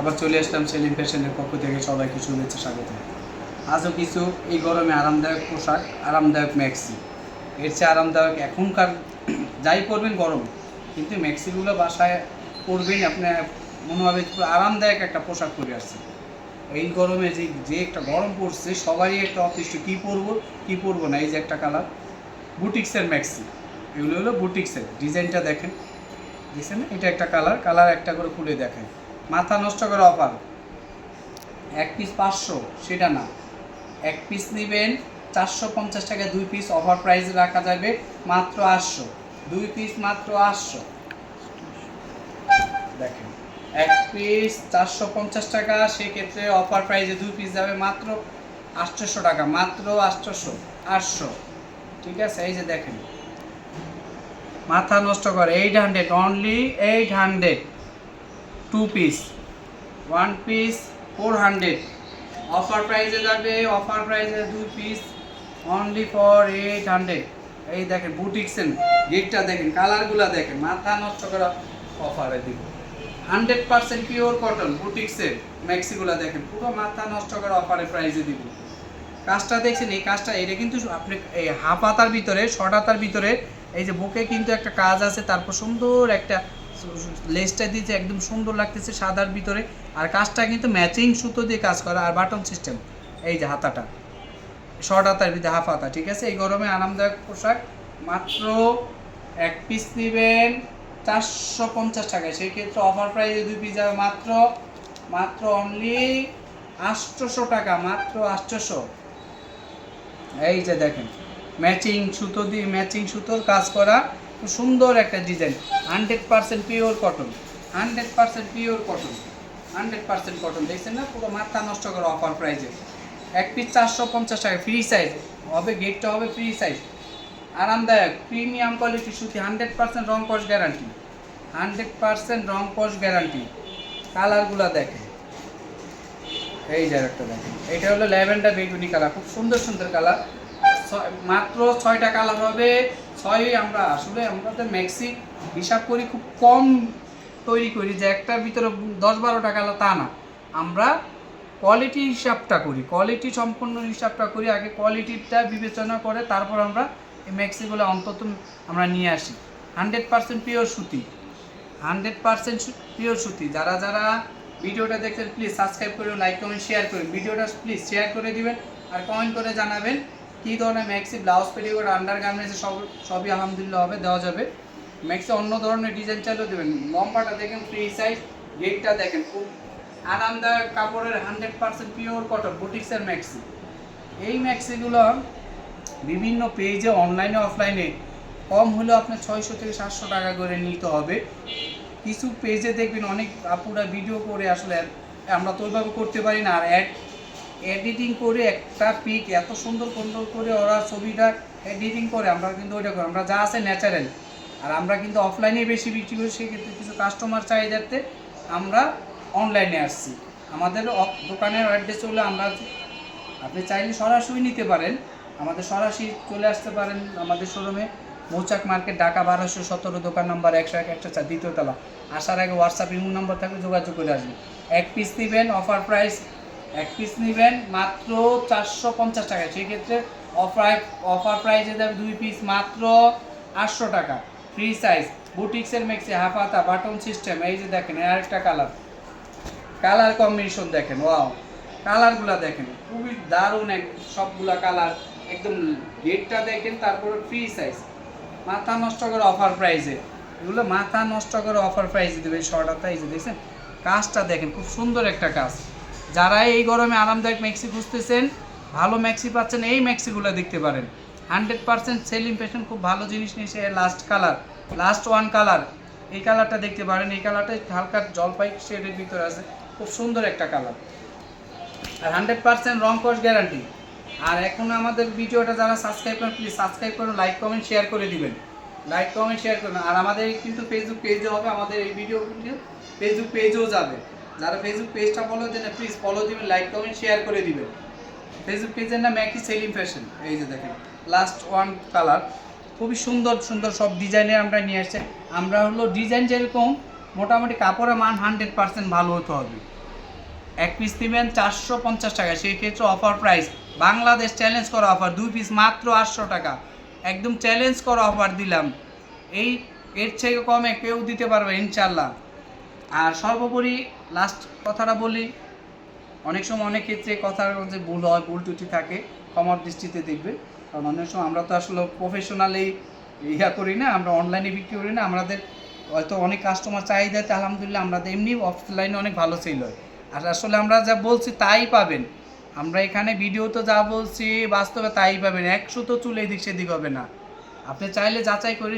আবার চলে আসলাম সেলিম ফ্যাশনের পক্ষ থেকে। সবাইকে শুভেচ্ছা, স্বাগত। আজও কিছু এই গরমে আরামদায়ক পোশাক, আরামদায়ক ম্যাক্সি। এর চেয়ে আরামদায়ক এখনকার যাই পরবেন গরম, কিন্তু ম্যাক্সিগুলো বাসায় পরবেন আপনার মনে হবে আরামদায়ক একটা পোশাক পরে আসছে এই গরমে যে যে একটা গরম পড়ছে সবারই একটা অতিষ্ঠ কী পরবো কী পরবো না, এই যে একটা কালার। বুটিক্সের ম্যাক্সি। এগুলো হলো বুটিক্সের। ডিজাইনটা দেখেন। দেখছেন এটা একটা কালার কালার একটা করে খুলে দেখেন মাথা নষ্ট করে অফার। এক পিস পাঁচশো, সেটা না। এক পিস নেবেন চারশো পঞ্চাশ টাকা দুই পিস অফার প্রাইস রাখা যাবে মাত্র আটশো। দুই পিস মাত্র আটশো। দেখেন, এক পিস চারশো পঞ্চাশ টাকা, সেক্ষেত্রে অফার প্রাইসে দুই পিস যাবে মাত্র আটশোশো টাকা, মাত্র আটশোশো আটশো। ঠিক আছে, এই যে দেখেন। মাথা নষ্ট করে eight hundred only eight hundred two piece one piece four hundred offer প্রাইসে যাবে অফার প্রাইসে দুই piece only for eight hundred এই দেখেন বুটিক্সেন গেটটা দেখেন কালারগুলো দেখেন, মাথা নষ্ট করা অফারে দিব। হান্ড্রেড পার্সেন্ট পিওর কটন বুটিক্সের ম্যাক্সিগুলো দেখেন, পুরো মাথা নষ্ট করা অফারে প্রাইসে দিব। কাজটা দেখছেন, এই কাজটা, এটা কিন্তু আপনি, এই হাফ হাতার ভিতরে শর্ট হাতার ভিতরে, এই যে বুকে কিন্তু একটা কাজ আছে, তারপর সুন্দর একটা লেসটা দিয়েছে, একদম সুন্দর লাগতেছে সাদার ভিতরে। আর কাজটা কিন্তু ম্যাচিং সুতো দিয়ে কাজ করা আর বাটন সিস্টেম এই যে হাতাটা। শর্ট হাতার ভিতরে হাফ হাতা, ঠিক আছে? এই গরমে আরামদায়ক পোশাক। মাত্র এক পিস নেবেন চারশো পঞ্চাশ টাকায়। সেই ক্ষেত্রে অফার প্রাইসে দুই পিস যাবে মাত্র মাত্র অনলি আটশোশো টাকা, মাত্র আটশোশো। এই যে দেখেন ম্যাচিং সুতো দিয়ে ম্যাচিং সুতোর কাজ করা। সুন্দর একটা design hundred percent pure cotton hundred percent pure cotton hundred percent cotton দেখছেন না? পুরো মাথা নষ্ট করা অফার প্রাইজে এক পিস চারশো পঞ্চাশ টাকা ফ্রি সাইজ হবে গেটটা হবে ফ্রি সাইজ আরামদায়ক। প্রিমিয়াম কোয়ালিটি সুতি হান্ড্রেড পার্সেন্ট রং কস গ্যারান্টি হান্ড্রেড পার্সেন্ট রং কস গ্যারান্টি কালারগুলো দেখেন। এই যে একটা দেখেন। এটা হলো ল্যাভেন্ডার বেগুনি কালার খুব সুন্দর সুন্দর কালার মাত্র ছয়টা কালার হবে। ছয়ই আমরা আসলে আমাদের ম্যাক্সি হিসাব করি, খুব কম তৈরি করি যে একটার ভিতরে দশ বারোটা কালার তা না। আমরা কোয়ালিটি হিসাবটা করি কোয়ালিটি সম্পূর্ণ হিসাবটা করি, আগে কোয়ালিটিটা বিবেচনা করে তারপর আমরা এই ম্যাক্সিগুলো অন্তত আমরা নিয়ে আসি। হান্ড্রেড পার্সেন্ট পিওর সুতি। হান্ড্রেড পার্সেন্ট পিওর সুতি। যারা যারা ভিডিওটা দেখছেন প্লিজ সাবস্ক্রাইব করে লাইক কমেন্ট শেয়ার করুন ভিডিওটা প্লিজ শেয়ার করে দিবেন আর কমেন্ট করে জানাবেন কী ধরনের ম্যাক্সি, ব্লাউজ পেটিকোট আন্ডার গার্মেন্টসে সব, সবই আলহামদুলিল্লাহ হবে, দেওয়া যাবে। ম্যাক্সি অন্য ধরনের ডিজাইন চাইলেও দেবেন। লম্বাটা দেখেন ফ্রি সাইজ গেটটা দেখেন, খুব আরামদায়ক কাপড়ের হান্ড্রেড পার্সেন্ট পিওর কটন বুটিক্সের ম্যাক্সি। এই ম্যাক্সিগুলো বিভিন্ন পেজে অনলাইনে অফলাইনে কম হলেও আপনার ছয়শো থেকে সাতশো টাকা করে নিতে হবে। কিছু পেজে দেখবেন অনেক আপুরা ভিডিও করে আসলে আমরা তো ওইভাবে করতে পারি না, আর অ্যাড এডিটিং করে একটা পিক এত সুন্দর সুন্দর করে ওরা ছবিটা এডিটিং করে, আমরা কিন্তু ওইটা করি। আমরা যা আছে ন্যাচারাল আর আমরা কিন্তু অফলাইনে বেশি বিক্রি করি, সেক্ষেত্রে কিছু কাস্টমার চাহিদাতে আমরা অনলাইনে আসছি। আমাদের দোকানের অ্যাড্রেস হলে আমরা আপনি চাইলে সরাসরি নিতে পারেন। আমাদের সরাসরি চলে আসতে পারেন আমাদের শোরুমে মৌচাক মার্কেট, ঢাকা বারোশো সতেরো, দোকান নম্বর একশো এক একশো চার দ্বিতীয় তলা। আসার আগে হোয়াটসঅ্যাপ ইমো নম্বর থাকবে যোগাযোগ করে আসবেন। এক পিস নেবেন অফার প্রাইস এক পিস নেবেন মাত্র চারশো পঞ্চাশ টাকা। সেক্ষেত্রে অফার অফার প্রাইসে যাবে দুই পিস মাত্র আটশো টাকা। ফ্রি সাইজ বুটিক্সের মেক্সি হাফাতা বাটন সিস্টেম এই যে দেখেন, এর আরেকটা কালার কালার কম্বিনেশন দেখেন ওয়াও কালারগুলা দেখেন, খুবই দারুণ এক সবগুলা কালার একদম রেটটা দেখেন, তারপরে ফ্রি সাইজ মাথা নষ্ট করে অফার প্রাইসে এগুলো মাথা নষ্ট করে অফার প্রাইসে দেবে, এই শর্টাটা এই যে দেখছেন? কাজটা দেখেন, খুব সুন্দর একটা কাজ। যারা এই গরমে আরামদায়ক ম্যাক্সি খুঁজতেছেন, ভালো ম্যাক্সি পাচ্ছেন, এই ম্যাক্সিগুলো দেখতে পারেন। হান্ড্রেড পার্সেন্ট সেল ইমপ্রেশন খুব ভালো জিনিস নিয়েছে last colour last one colour এই কালারটা দেখতে পারেন, এই কালারটা হালকা জলপাই শেডের ভিতরে আছে, খুব সুন্দর একটা কালার আর হান্ড্রেড পার্সেন্ট রং কস গ্যারান্টি আর এখন আমাদের ভিডিওটা যারা সাবস্ক্রাইব করেন প্লিজ সাবস্ক্রাইব করুন লাইক কমেন্ট শেয়ার করে দিবেন। লাইক কমেন্ট শেয়ার করুন। আর আমাদের কিন্তু ফেসবুক পেজও হবে, আমাদের এই ভিডিও ফেসবুক পেজও যাবে। যারা ফেসবুক পেজটা ফলো দেন প্লিজ ফলো দিবেন লাইক কমেন্ট শেয়ার করে দিবেন। ফেসবুক পেজের নাম একই সেলিম ফ্যাশন এই যে দেখেন লাস্ট ওয়ান কালার খুবই সুন্দর সুন্দর সব ডিজাইনের আমরা নিয়ে আসছি। আমরা হলো ডিজাইন যেরকম, মোটামুটি কাপড়ের মান হান্ড্রেড পার্সেন্ট ভালো হতে হবে। এক পিস নেবেন চারশো পঞ্চাশ টাকা, সেই ক্ষেত্রে অফার প্রাইস বাংলাদেশ চ্যালেঞ্জ করা অফার দুই পিস মাত্র আটশো টাকা। একদম চ্যালেঞ্জ করা অফার দিলাম। এই, এর থেকে কমে কেউ দিতে পারবে ইনশাল্লাহ আর সর্বোপরি লাস্ট কথাটা বলি, অনেক সময় অনেক ক্ষেত্রে কথার যে ভুল হয়, ভুল ত্রুটি থাকে, ক্ষমার দৃষ্টিতে দেখবে কারণ অনেক সময় আমরা তো আসলে প্রফেশনালি ইয়া করি না, আমরা অনলাইনে বিক্রি করি না, আমাদের হয়তো অনেক কাস্টমার চাহিদা চাহিদাতে আলহামদুলিল্লাহ আমরা এমনি অফলাইনে অনেক ভালো সেল হয়। আর আসলে আমরা যা বলছি তাই পাবেন। আমরা এখানে ভিডিওতে যা বলছি বাস্তবে তাই পাবেন, একশো তো চুল এদিক সেদিক হবে না। আপনি চাইলে যাচাই করে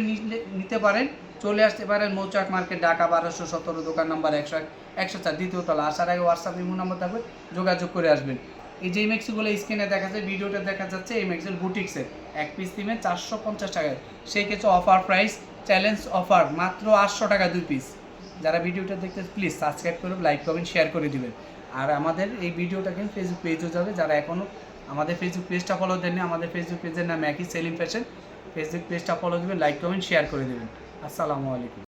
নিতে পারেন। চলে আসতে পারেন মৌচাক মার্কেট, ঢাকা বারোশো সতেরো, দোকান নাম্বার একশো এক, একশো চার, দ্বিতীয় তলা। আসার আগে হোয়াটসঅ্যাপ ইমো নাম্বার থাকবে, যোগাযোগ করে আসবেন। এই যে মেক্সিগুলো স্ক্রিনে দেখা যাচ্ছে ভিডিওটা দেখা যাচ্ছে এই মেক্সেল বুটিক্সের এক পিস দিবেন চারশো পঞ্চাশ টাকায় সেই ক্ষেত্রে অফার প্রাইস চ্যালেঞ্জ অফার মাত্র আটশো টাকা দুই পিস যারা ভিডিওটা দেখতে প্লিজ সাবস্ক্রাইব করে লাইক করবেন শেয়ার করে দিবেন। আর আমাদের এই ভিডিওটা কিন্তু ফেসবুক পেজও যাবে। যারা এখনও আমাদের ফেসবুক পেজটা ফলো দেননি, আমাদের ফেসবুক পেজের নাম একই সেলিম ফ্যাশন ফেসবুক পেজটা ফলো দেবেন লাইক কমেন্ট শেয়ার করে দেবেন। আসসালামু আলাইকুম